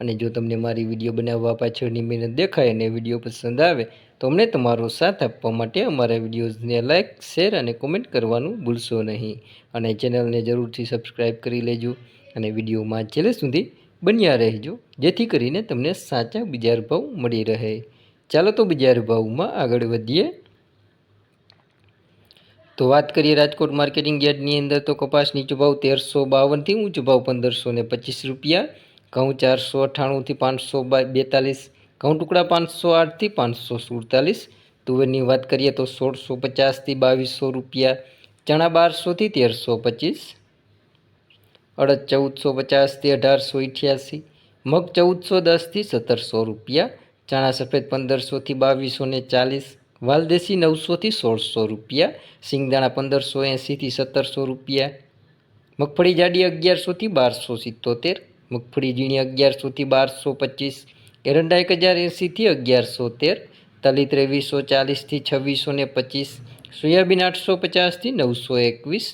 અને જો તમને મારી વીડિયો બનાવવા પાછળની મહેનત દેખાય અને વીડિયો પસંદ આવે, તો અમને તમારો સાથ આપવા માટે અમારા વિડીયોઝને લાઇક શેર અને કોમેન્ટ કરવાનું ભૂલશો નહીં. અને ચેનલને જરૂરથી સબસ્ક્રાઈબ કરી લેજો અને વિડીયોમાં છેલ્લે સુધી બન્યા રહેજો, જેથી કરીને તમને સાચા બજાર ભાવ મળી રહે. ચાલો તો બજાર ભાવમાં આગળ વધીએ. તો વાત કરીએ રાજકોટ માર્કેટિંગ યાર્ડની અંદર તો કપાસ નીચો ભાવ તેરસો બાવનથી ઊંચો ભાવ પંદરસો ને પચીસ રૂપિયા ઘઉં ચારસો અઠ્ઠાણુંથી પાંચસો બેતાલીસ, ઘઉં ટુકડા પાંચસો આઠથી પાંચસો સુડતાલીસ. તુવેરની વાત કરીએ તો સોળસો પચાસથી બાવીસો રૂપિયા. ચણા બારસોથી તેરસો પચીસ. અડદ ચૌદસો પચાસથી અઢારસો અઠ્યાસી મગ ચૌદસો દસથી સત્તરસો રૂપિયા. ચણા સફેદ પંદરસોથી બાવીસો ને ચાલીસ. વાલદેશી નવસોથી સોળસો રૂપિયા. સિંગદાણા પંદરસો એંસીથી સત્તરસો રૂપિયા. મગફળી જાડી અગિયારસોથી બારસો સિત્તોતેર. મગફળી ઝીણી અગિયારસોથી બારસો પચીસ, એરંડા એક હજાર એંસીથી અગિયારસો તેર તલી ત્રેવીસો ચાલીસથી છવ્વીસો ને પચીસ, સોયાબીન આઠસો પચાસથી નવસો એકવીસ,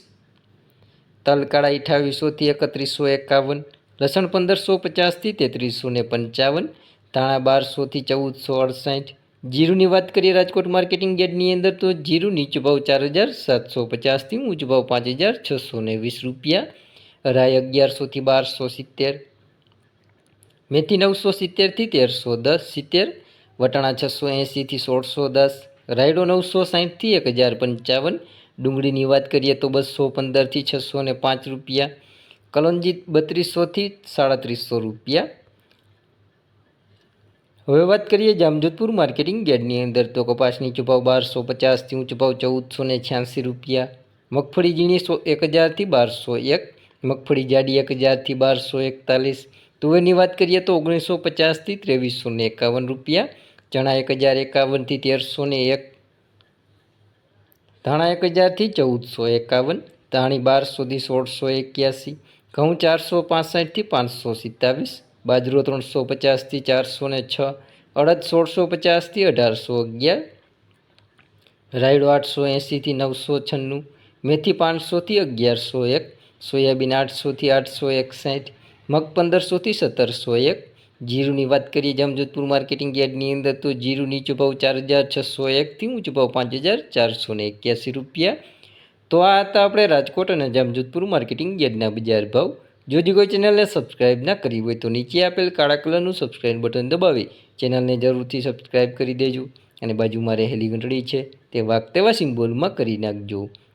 તલકાળા અઠાવીસોથી એકત્રીસો એકાવન, લસણ પંદરસો પચાસથી તેત્રીસો ને પંચાવન, ધાણા બારસોથી ચૌદસો અડસાઠ, જીરુની વાત કરીએ રાજકોટ માર્કેટિંગ યાર્ડની અંદર તો જીરું નીચ ભાવ ચાર હજાર સાતસો પચાસથી ઊંચ ભાવ પાંચ હજાર છસો ને વીસ રૂપિયા રાય અગિયારસોથી બારસો સિત્તેર, મેથી નવસો સિત્તેરથી તેરસો દસ સિત્તેર, વટાણા છસો એંસીથી સોળસો દસ, રાયડો નવસો સાહીઠથી એક હજાર પંચાવન, ડુંગળીની વાત કરીએ તો બસો પંદરથી છસો ને પાંચ રૂપિયા કલોંજી બત્રીસોથી સાડત્રીસો રૂપિયા. હવે વાત કરીએ જામજોધપુર માર્કેટિંગ યાર્ડની અંદર તો કપાસની નીચો બારસો પચાસથી ઊંચો ભાવ ચૌદસો ને છ્યાસી રૂપિયા, મગફળી ઝીણી સો એક હજારથી બારસો એક મગફળી જાડી એક હજારથી બારસો એકતાલીસ. તુવેરની વાત કરીએ તો ઓગણીસો પચાસથી ત્રેવીસો ને એકાવન રૂપિયા, ચણા એક હજાર એકાવનથી તેરસો ને એક, ધાણા એક હજારથી ચૌદસો એકાવન, ધાણી બારસોથી સોળસો એક્યાસી, ઘઉં ચારસો પાસઠથી પાંચસો સિત્તાવીસ, બાજરો ત્રણસો પચાસથી ચારસો ને છ, અડદ સોળસો પચાસથી અઢારસો અગિયાર, રાયડો આઠસો એંસીથી નવસો છન્નું, મેથી પાંચસોથી અગિયારસો એક સોયાબીન આઠસોથી આઠસો એકસાઠ મગ પંદરસોથી સત્તરસો એક. જીરુની વાત કરીએ જામજોધપુર માર્કેટિંગ યાર્ડની અંદર તો જીરું નીચો ભાવ ચાર હજાર છસો એકથી ઊંચો ભાવ પાંચ હજાર ચારસો ને એક્યાસી રૂપિયા. તો આ હતા આપણે રાજકોટ અને જામજોધપુર માર્કેટિંગ યાર્ડના બજાર ભાવ. જો કોઈ ચેનલને સબસ્ક્રાઇબ ના કરી હોય તો નીચે આપેલ કાળા કલરનું સબસ્ક્રાઇબ બટન દબાવી ચેનલને જરૂરથી સબસ્ક્રાઇબ કરી દેજો. અને બાજુમાં રહેલી ઘંટડી છે તે વાગતેવા સિમ્બોલમાં કરી નાખજો.